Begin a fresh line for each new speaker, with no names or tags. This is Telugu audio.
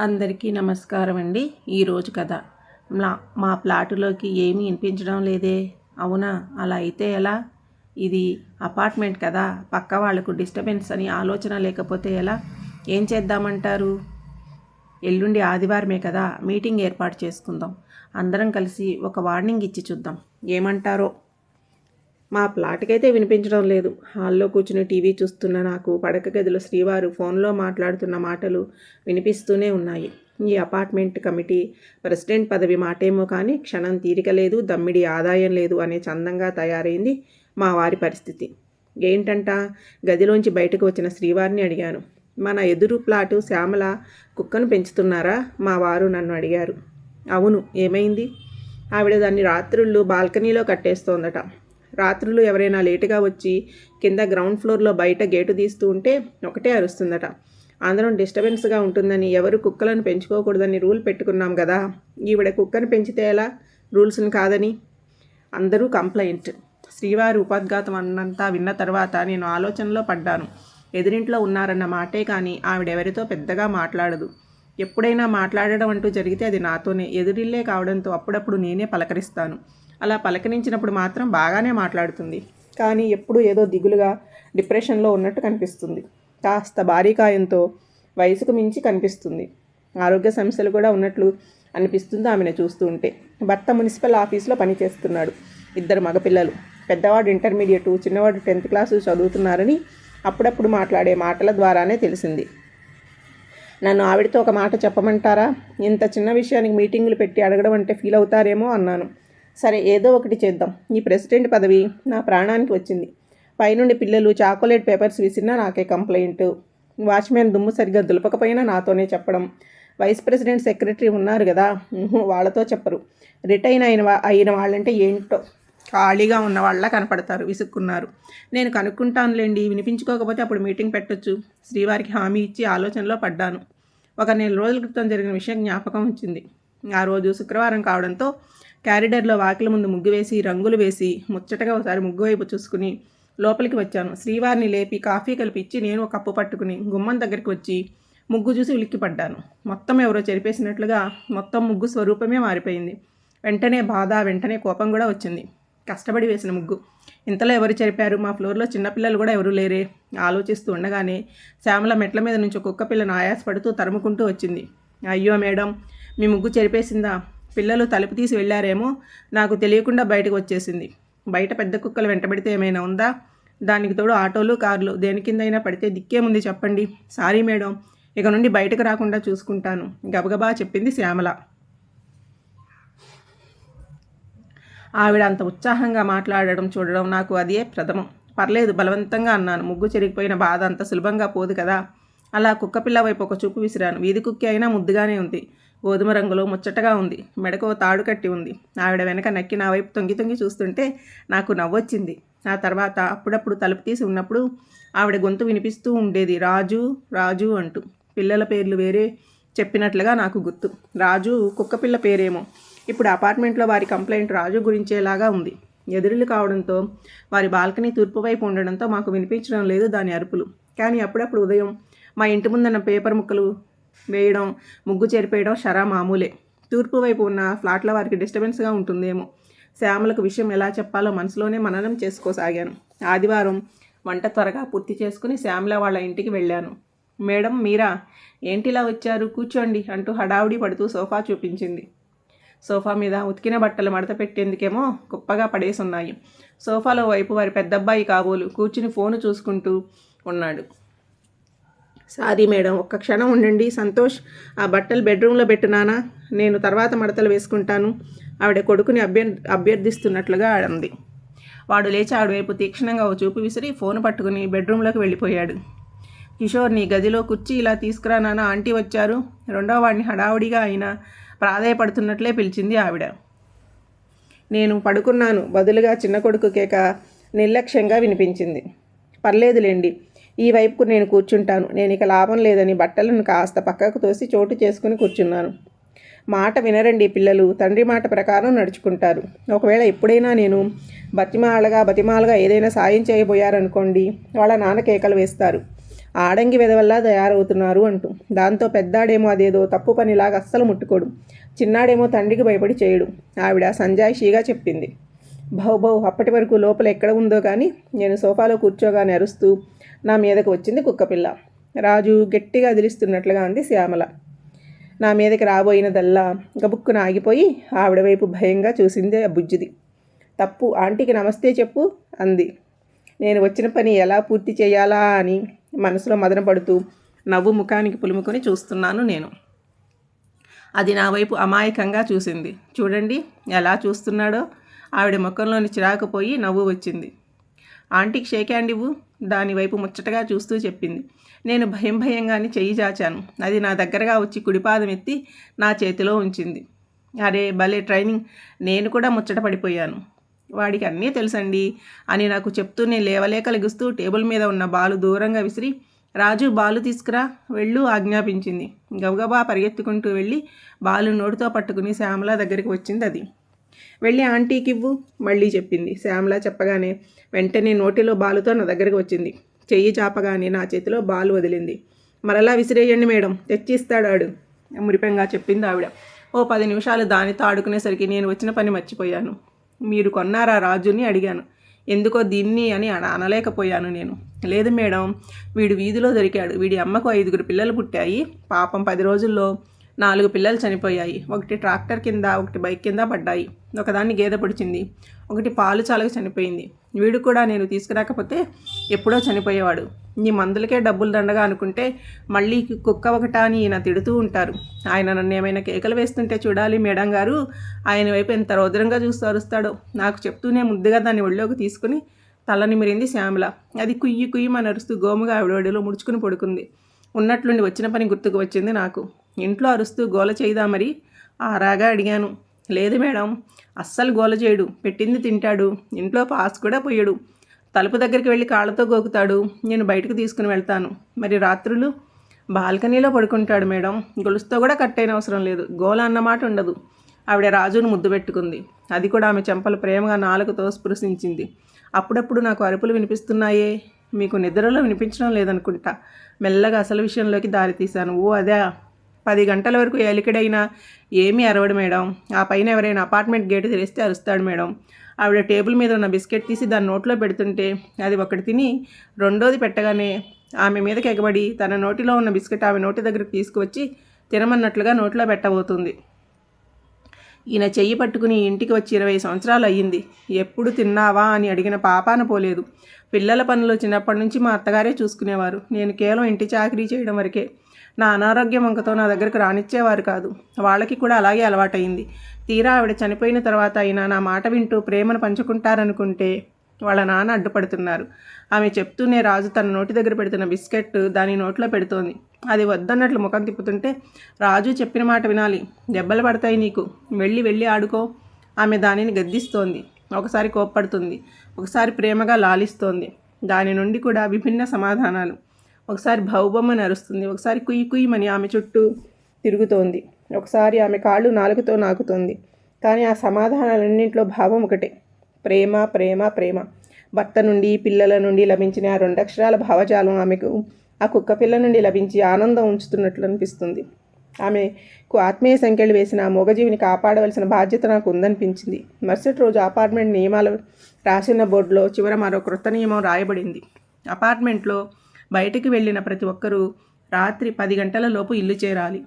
అందరికీ నమస్కారం అండి ఈరోజు కథ. మా మా ప్లాటులోకి ఏమీ వినిపించడం లేదే. అవునా? అలా అయితే ఎలా? ఇది అపార్ట్మెంట్ కదా. పక్క వాళ్ళకు డిస్టర్బెన్స్ అని ఆలోచన లేకపోతే ఎలా? ఏం చేద్దామంటారు? ఎల్లుండి ఆదివారమే కదా. మీటింగ్ ఏర్పాటు చేసుకుందాం. అందరం కలిసి ఒక వార్నింగ్ ఇచ్చి చూద్దాం. ఏమంటారో? మా ప్లాట్కైతే వినిపించడం లేదు. హాల్లో కూర్చుని టీవీ చూస్తున్న నాకు పడక గదిలో శ్రీవారు ఫోన్లో మాట్లాడుతున్న మాటలు వినిపిస్తూనే ఉన్నాయి. ఈ అపార్ట్మెంట్ కమిటీ ప్రెసిడెంట్ పదవి మాటేమో కానీ క్షణం తీరిక లేదు దమ్మిడి ఆదాయం లేదు అనే చందంగా తయారైంది మా వారి పరిస్థితి. ఏంటంట? గదిలోంచి బయటకు వచ్చిన శ్రీవారిని అడిగాను. మన ఎదురు ప్లాటు శ్యామల కుక్కను పెంచుతున్నారా? మా వారు నన్ను అడిగారు. అవును ఏమైంది? ఆవిడ దాన్ని రాత్రుళ్ళు బాల్కనీలో కట్టేస్తోందట. రాత్రులు ఎవరైనా లేటుగా వచ్చి కింద గ్రౌండ్ ఫ్లోర్లో బయట గేటు తీస్తూ ఉంటే ఒకటే అరుస్తుందట. అందరం డిస్టర్బెన్స్గా ఉంటుందని ఎవరు కుక్కలను పెంచుకోకూడదని రూల్ పెట్టుకున్నాం కదా ఈవిడ కుక్కను పెంచితే ఎలా? రూల్స్ని కాదని? అందరూ కంప్లైంట్. శ్రీవారి ఉపోద్ఘాతం అన్నంతా విన్న తర్వాత నేను ఆలోచనలో పడ్డాను. ఎదిరింట్లో ఉన్నారన్న మాటే కానీ ఆవిడెవరితో పెద్దగా మాట్లాడదు. ఎప్పుడైనా మాట్లాడడం అంటూ జరిగితే అది నాతోనే ఎదురిల్లే కావడంతో అప్పుడప్పుడు నేనే పలకరిస్తాను. అలా పలకరించినప్పుడు మాత్రం బాగానే మాట్లాడుతుంది. కానీ ఎప్పుడు ఏదో దిగులుగా డిప్రెషన్లో ఉన్నట్టు కనిపిస్తుంది. కాస్త భారీకాయంతో వయసుకు మించి కనిపిస్తుంది. ఆరోగ్య సమస్యలు కూడా ఉన్నట్లు అనిపిస్తుంది ఆమెను చూస్తూ ఉంటే. భర్త మున్సిపల్ ఆఫీస్లో పనిచేస్తున్నాడు. ఇద్దరు మగపిల్లలు. పెద్దవాడు ఇంటర్మీడియట్ చిన్నవాడు టెన్త్ క్లాసు చదువుతున్నారని అప్పుడప్పుడు మాట్లాడే మాటల ద్వారానే తెలిసింది. నన్ను ఆవిడతో ఒక మాట చెప్పమంటారా? ఇంత చిన్న విషయానికి మీటింగులు పెట్టి అడగడం అంటే ఫీల్ అవుతారేమో అన్నాను. సరే ఏదో ఒకటి చేద్దాం. ఈ ప్రెసిడెంట్ పదవి నా ప్రాణానికి వచ్చింది. పైనుండి పిల్లలు చాకోలెట్ పేపర్స్ విసిరినా నాకే కంప్లైంట్. వాచ్మెన్ దుమ్ము సరిగ్గా దులపకపోయినా నాతోనే చెప్పడం. వైస్ ప్రెసిడెంట్ సెక్రటరీ ఉన్నారు కదా వాళ్ళతో చెప్పరు. రిటైన్ అయిన అయిన వాళ్ళంటే ఏంటో? ఖాళీగా ఉన్న వాళ్ళ కనపడతారు విసుక్కున్నారు. నేను కనుక్కుంటానులేండి వినిపించుకోకపోతే అప్పుడు మీటింగ్ పెట్టొచ్చు. శ్రీవారికి హామీ ఇచ్చి ఆలోచనలో పడ్డాను. ఒక నెల రోజుల క్రితం జరిగిన విషయం జ్ఞాపకం వచ్చింది ఆ రోజు శుక్రవారం కావడంతో క్యారిడర్లో వాకిల ముందు ముగ్గు వేసి రంగులు వేసి ముచ్చటగా ఒకసారి ముగ్గు వైపు చూసుకుని లోపలికి వచ్చాను. శ్రీవారిని లేపి కాఫీ కలిపిచ్చి నేను ఒక కప్పు పట్టుకుని గుమ్మం దగ్గరికి వచ్చి ముగ్గు చూసి ఉలిక్కిపడ్డాను. మొత్తం ఎవరో చెరిపేసినట్లుగా మొత్తం ముగ్గు స్వరూపమే మారిపోయింది. వెంటనే బాధ వెంటనే కోపం కూడా వచ్చింది. కష్టపడి వేసిన ముగ్గు. ఇంతలో ఎవరు చెరిపారు? మా ఫ్లోర్లో చిన్నపిల్లలు కూడా ఎవరు లేరే. ఆలోచిస్తూ ఉండగానే శ్యామల మెట్ల మీద నుంచి కుక్క పిల్లను ఆయాసపడుతూ తరుముకుంటూ వచ్చింది. అయ్యో మేడం మీ ముగ్గు చెరిపేసిందా? పిల్లలు తలుపు తీసి వెళ్ళారేమో నాకు తెలియకుండా బయటకు వచ్చేసింది. బయట పెద్ద కుక్కలు వెంటబడితే ఏమైనా ఉందా? దానికి తోడు ఆటోలు కార్లు దేని కిందైనా పడితే దిక్కేముంది చెప్పండి. సారీ మేడం ఇక నుండి బయటకు రాకుండా చూసుకుంటాను. గబగబా చెప్పింది శ్యామల. ఆవిడ అంత ఉత్సాహంగా మాట్లాడడం చూడడం నాకు అదే ప్రథమం. పర్లేదు బలవంతంగా అన్నాను. ముగ్గు చెరిగిపోయిన బాధ అంత సులభంగా పోదు కదా. అలా కుక్కపిల్ల వైపు ఒక చూపు విసిరాను. వీధి కుక్కి అయినా ముద్దుగానే ఉంది. గోధుమ రంగులో ముచ్చటగా ఉంది. మెడకు తాడు కట్టి ఉంది. ఆవిడ వెనక నక్కి నా వైపు తొంగి తొంగి చూస్తుంటే నాకు నవ్వొచ్చింది. ఆ తర్వాత అప్పుడప్పుడు తలుపు తీసి ఉన్నప్పుడు ఆవిడ గొంతు వినిపిస్తూ ఉండేది రాజు రాజు అంటూ. పిల్లల పేర్లు వేరే చెప్పినట్లుగా నాకు గుర్తు. రాజు కుక్కపిల్ల పేరేమో. ఇప్పుడు అపార్ట్మెంట్లో వారి కంప్లైంట్ రాజు గురించేలాగా ఉంది. ఎదురులు కావడంతో వారి బాల్కనీ తూర్పు వైపు ఉండడంతో మాకు వినిపించడం లేదు దాని అరుపులు. కానీ అప్పుడప్పుడు ఉదయం మా ఇంటి ముందున్న పేపర్ ముక్కలు వేయడం ముగ్గు చేరిపేయడం షరా మామూలే. తూర్పు వైపు ఉన్న ఫ్లాట్ల వారికి డిస్టర్బెన్స్గా ఉంటుందేమో. శ్యామలకు విషయం ఎలా చెప్పాలో మనసులోనే మననం చేసుకోసాగాను. ఆదివారం వంట త్వరగా పూర్తి చేసుకుని శ్యామల వాళ్ళ ఇంటికి వెళ్ళాను. మేడం మీరా? ఏంటిలా వచ్చారు? కూర్చోండి అంటూ హడావుడి పడుతూ సోఫా చూపించింది. సోఫా మీద ఉతికిన బట్టలు మడత పెట్టేందుకేమో కుప్పగా పడేసి ఉన్నాయి సోఫాలో వైపు వారి పెద్దబ్బాయి కాబోలు కూర్చుని ఫోను చూసుకుంటూ ఉన్నాడు. సారీ. మేడం ఒక్క క్షణం ఉండండి. సంతోష్ ఆ బట్టలు బెడ్రూమ్లో పెట్టునానా నేను తర్వాత మడతలు వేసుకుంటాను. ఆవిడ కొడుకుని అభ్యర్ అభ్యర్థిస్తున్నట్లుగా ఆడంది. వాడు లేచి ఆవిడ తీక్షణంగా ఓ చూపు విసిరి ఫోన్ పట్టుకుని బెడ్రూమ్లోకి వెళ్ళిపోయాడు. కిషోర్ నీ గదిలో కుర్చీ ఇలా తీసుకురా నాన్న. ఆంటీ వచ్చారు. రెండో వాడిని హడావుడిగా అయినా ప్రాధాయపడుతున్నట్లే పిలిచింది ఆవిడ. నేను పడుకున్నాను. బదులుగా చిన్న కొడుకు కేక నిర్లక్ష్యంగా వినిపించింది. పర్లేదులేండి. ఈ వైపుకు నేను కూర్చుంటాను. నేను ఇక లాభం లేదని బట్టలను కాస్త పక్కకు తోసి చోటు చేసుకుని కూర్చున్నాను. మాట వినరండి పిల్లలు. తండ్రి మాట ప్రకారం నడుచుకుంటారు. ఒకవేళ ఎప్పుడైనా నేను బతిమాలగా బతిమాలగా ఏదైనా సాయం చేయబోయారనుకోండి వాళ్ళ నాన్న కేకలు వేస్తారు. ఆడంగి వెదవల్లా తయారవుతున్నారు అంటూ. దాంతో పెద్దాడేమో అదేదో తప్పు పనిలాగా అస్సలు ముట్టుకోడు. చిన్నాడేమో తండ్రికి భయపడి చేయడు. ఆవిడ సంజాయిషీగా చెప్పింది. బహు అప్పటి వరకు లోపల ఎక్కడ ఉందో కానీ నేను సోఫాలో కూర్చోగానే అరుస్తూ నా మీదకు వచ్చింది కుక్కపిల్ల. రాజు గట్టిగా అదిలిస్తున్నట్లుగా అంది శ్యామల. నా మీదకి రాబోయినదల్లా గబుక్కున ఆగిపోయి ఆవిడ వైపు భయంగా చూసింది ఆ బుజ్జిది. తప్పు ఆంటీకి నమస్తే చెప్పు అంది. నేను వచ్చిన పని ఎలా పూర్తి చేయాలా అని మనసులో మదన పడుతూ నవ్వు ముఖానికి పులుముకొని చూస్తున్నాను నేను. అది నా వైపు అమాయకంగా చూసింది. చూడండి ఎలా చూస్తున్నాడో ఆవిడ ముఖంలోని చిరాకు పోయి నవ్వు వచ్చింది. ఆంటీకి షేక్ హ్యాండ్ ఇవ్వు. దానివైపు ముచ్చటగా చూస్తూ చెప్పింది. నేను భయం భయంగానే చెయ్యి చాచాను. అది నా దగ్గరగా వచ్చి కుడిపాదం ఎత్తి నా చేతిలో ఉంచింది. అరే భలే ట్రైనింగ్. నేను కూడా ముచ్చట పడిపోయాను. వాడికి అన్నీ తెలుసండి అని నాకు చెప్తూనే లేవలేక లెగుస్తూ టేబుల్ మీద ఉన్న బాలు దూరంగా విసిరి రాజు బాలు తీసుకురా వెళ్ళు ఆజ్ఞాపించింది. గబగబా పరిగెత్తుకుంటూ వెళ్ళి బాలు నోటితో పట్టుకుని శ్యామల దగ్గరికి వచ్చింది అది. వెళ్ళి ఆంటీకి ఇవ్వు మళ్ళీ చెప్పింది. శ్యామ్లా చెప్పగానే వెంటనే నోటిలో బాలుతో నా దగ్గరికి వచ్చింది. చెయ్యి చాపగానే నా చేతిలో బాలు వదిలింది. మరలా విసిరేయండి మేడం తెచ్చిస్తాడు ఆడు మురిపెంగా చెప్పింది ఆవిడ. ఓ పది నిమిషాలు దానితో ఆడుకునేసరికి నేను వచ్చిన పని మర్చిపోయాను. మీరు కొన్నారా రాజుని అడిగాను. ఎందుకో దీన్ని అని అనలేకపోయాను నేను. లేదు మేడం వీడు వీధిలో దొరికాడు. వీడి అమ్మకు ఐదుగురు పిల్లలు పుట్టాయి. పాపం పది రోజుల్లో నాలుగు పిల్లలు చనిపోయాయి. ఒకటి ట్రాక్టర్ కింద ఒకటి బైక్ కింద పడ్డాయి. ఒకదాన్ని గేదె పొడిచింది. ఒకటి పాలు చాలక చనిపోయింది. వీడు కూడా నేను తీసుకురాకపోతే ఎప్పుడో చనిపోయేవాడు. నీ మందులకే డబ్బులు దండగా అనుకుంటే మళ్ళీ కుక్క ఒకట అని ఈయన తిడుతూ ఉంటారు. ఆయన నన్ను ఏమైనా కేకలు వేస్తుంటే చూడాలి మేడం గారు. ఆయన వైపు ఎంత రౌద్రంగా చూస్తూ అరుస్తాడో నాకు చెప్తూనే ముద్దుగా దాన్ని ఒళ్ళోకి తీసుకుని తలని మిరింది శ్యామల. అది కుయ్యి కుయ్యి మన అరుస్తూ గోముగా ఆవిడ ఒడిలో ముడుచుకుని పడుకుంది. ఉన్నట్లుండి వచ్చిన పని గుర్తుకు వచ్చింది నాకు. ఇంట్లో అరుస్తూ గోల చేయదా మరి? ఆరాగా అడిగాను. లేదు మేడం అస్సలు గోల చేయడు. పెట్టింది తింటాడు. ఇంట్లో పాస్ కూడా పోయడు. తలుపు దగ్గరికి వెళ్ళి కాళ్ళతో గోకుతాడు. నేను బయటకు తీసుకుని వెళ్తాను. మరి రాత్రులు? బాల్కనీలో పడుకుంటాడు మేడం. గొలుసుతో కూడా కట్టైన అవసరం లేదు. గోల అన్నమాట ఉండదు. ఆవిడ రాజును ముద్దు పెట్టుకుంది. అది కూడా ఆమె చెంపలు ప్రేమగా నాలుగుతో స్పృశించింది. అప్పుడప్పుడు నాకు అరుపులు వినిపిస్తున్నాయే? మీకు నిద్రలో వినిపించడం లేదనుకుంటా. మెల్లగా అసలు విషయంలోకి దారి తీశాను ఓ అదే. పది గంటల వరకు ఎలికడైనా ఏమీ అరవడు మేడం. ఆ పైన ఎవరైనా అపార్ట్మెంట్ గేటు తెరిస్తే అరుస్తాడు మేడం. ఆవిడ టేబుల్ మీద ఉన్న బిస్కెట్ తీసి దాని నోట్లో పెడుతుంటే అది ఒకటి తిని రెండోది పెట్టగానే ఆమె మీదకి ఎగబడి తన నోటిలో ఉన్న బిస్కెట్ ఆమె నోటి దగ్గరకు తీసుకువచ్చి తినమన్నట్లుగా నోట్లో పెట్టబోతుంది. ఈయన చెయ్యి పట్టుకుని ఇంటికి వచ్చి ఇరవై సంవత్సరాలు అయ్యింది. ఎప్పుడు తిన్నావా అని అడిగిన పాపాన పోలేదు. పిల్లల పనులు చిన్నప్పటి నుంచి మా అత్తగారే చూసుకునేవారు. నేను కేవలం ఇంటి చాకరీ చేయడం వరకే నా అనారోగ్యం వంకతో నా దగ్గరకు రానిచ్చేవారు కాదు. వాళ్ళకి కూడా అలాగే అలవాటైంది తీరా ఆవిడ చనిపోయిన తర్వాత అయినా నా మాట వింటూ ప్రేమను పంచుకుంటారనుకుంటే వాళ్ళ నాన్న అడ్డుపడుతున్నారు. ఆమె చెప్తూనే రాజు తన నోటి దగ్గర పెడుతున్న బిస్కెట్ దాని నోట్లో పెడుతోంది. అది వద్దన్నట్లు ముఖం తిప్పుతుంటే రాజు చెప్పిన మాట వినాలి. దెబ్బలు పడతాయి నీకు. వెళ్ళి వెళ్ళి ఆడుకో. ఆమె దానిని గద్దిస్తోంది. ఒకసారి కోప్పడుతుంది. ఒకసారి ప్రేమగా లాలిస్తోంది. దాని నుండి కూడా విభిన్న సమాధానాలు. ఒకసారి భౌబొమ్మ నరుస్తుంది. ఒకసారి కుయ్యి కుయ్యమని ఆమె చుట్టూ తిరుగుతోంది. ఒకసారి ఆమె కాళ్ళు నాలుగుతో నాకుతోంది. కానీ ఆ సమాధానాలన్నింటిలో భావం ఒకటే. ప్రేమ ప్రేమ ప్రేమ. భర్త నుండి పిల్లల నుండి లభించిన ఆ రెండక్షరాల భావజాలం ఆమెకు ఆ కుక్క పిల్ల నుండి లభించి ఆనందం ఉంచుతున్నట్లు అనిపిస్తుంది. ఆమెకు ఆత్మీయ సంఖ్యలు వేసిన ఆ మూగజీవిని కాపాడవలసిన బాధ్యత నాకు ఉందనిపించింది. మరుసటి రోజు అపార్ట్మెంట్ నియమాలు రాసిన బోర్డులో చివర మరో క్రొత్త నియమం రాయబడింది. అపార్ట్మెంట్లో బయటికి వెళ్ళిన ప్రతి ఒక్కరూ రాత్రి పది గంటల లోపు ఇల్లు చేరాలి.